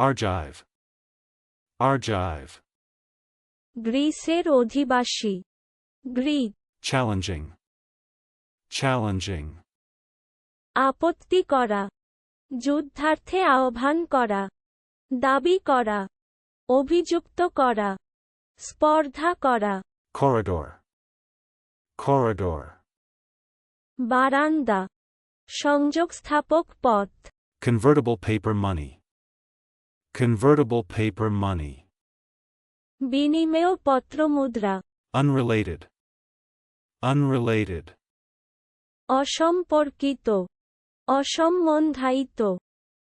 Argive. Argive. গ্রিসের অধিবাসী Greek Challenging. Challenging. আপত্তি করা যুদ্ধার্থে আহ্বান করা দাবি করা অভিযুক্ত করা স্পর্ধা করা Corridor. Corridor. বারান্দা সংযোগ স্থাপক পথ Convertible paper money. Convertible paper money. বিনিময় পত্র মুদ্রা। Unrelated. Unrelated. অসম্পর্কিত। অসম্বন্ধায়িত।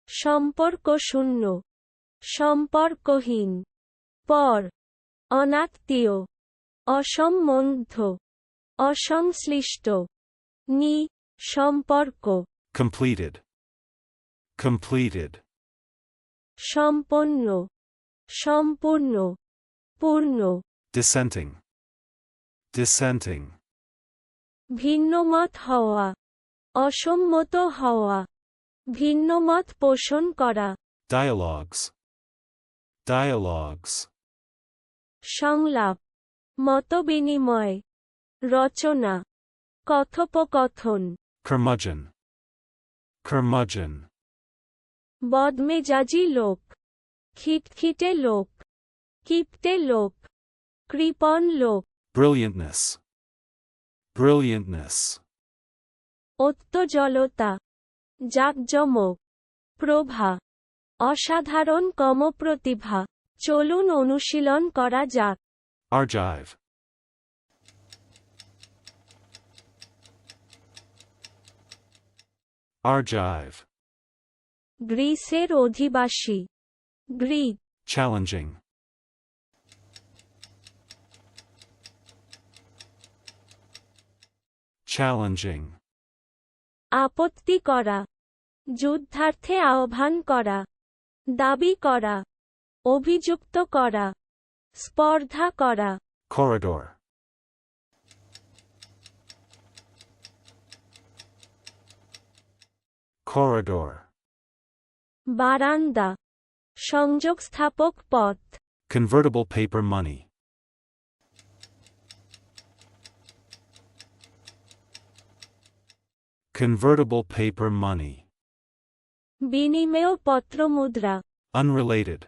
সম্পর্কশূন্য। সম্পর্কহীন। পর। অনাত্মীয়। অসম্বন্ধ। অসংশ্লিষ্ট। নি। সম্পর্ক। Completed. Completed. সম্পন্ন সম্পূর্ণ পূর্ণ Dissenting. Dissenting. ভিন্নমত হওয়া অসম্মত হওয়া ভিন্নমত পোষণ করা Dialogues. Dialogues. সংলাপ মতবিনিময় রচনা কথোপকথন Curmudgeon. Curmudgeon. বদমেজাজি লোক খিটখিটে লোক কিপটে লোক কৃপণ লোক Brilliantness. Brilliantness. অত্যজলতা জাকজমক প্রভা অসাধারণ কমপ্রতিভা চলুন অনুশীলন করা যাক Argive. Argive. গ্রিসের অধিবাসী গ্রিক Challenging. Challenging. আপত্তি করা যুদ্ধার্থে আহ্বান করা দাবি করা অভিযুক্ত করা স্পর্ধা করা Corridor. Corridor. বারান্দা সংযোগ স্থাপক পথ Convertible paper money. Convertible paper money. বিনিময় পত্র মুদ্রা Unrelated.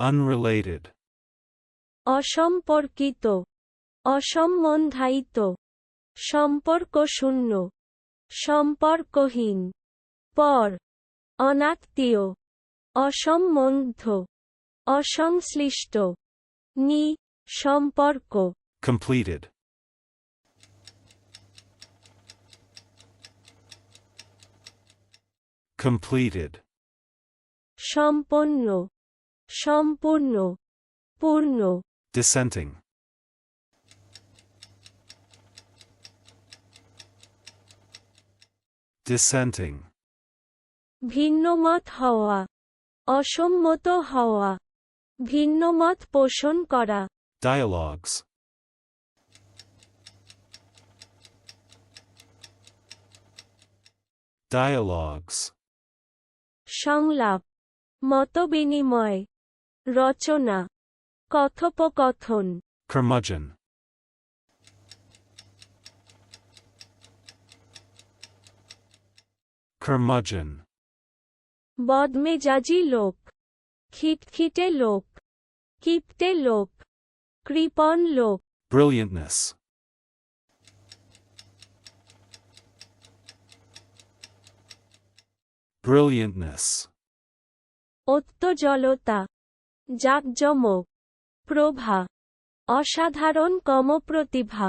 Unrelated. অসম্পর্কিত অসম্বন্ধায়িত সম্পর্কশূন্য সম্পর্কহীন পর অনাত্মীয় অসম্বন্ধ অসংশ্লিষ্ট নি সম্পর্ক Completed. Completed. সম্পন্ন সম্পূর্ণ পূর্ণ Dissenting. Dissenting. ভিন্নমত হওয়া অসম্মত হওয়া ভিন্নমত পোষণ করা Dialogues. Dialogues. সংলাপ মতবিনিময় রচনা কথোপকথন Curmudgeon. Curmudgeon. বদমেজাজি লোক খিটখিটে লোক কিপটে লোক কৃপণ লোক Brilliantness. Brilliantness. অত্যজলতা জাকজমক প্রভা অসাধারণ কমপ্রতিভা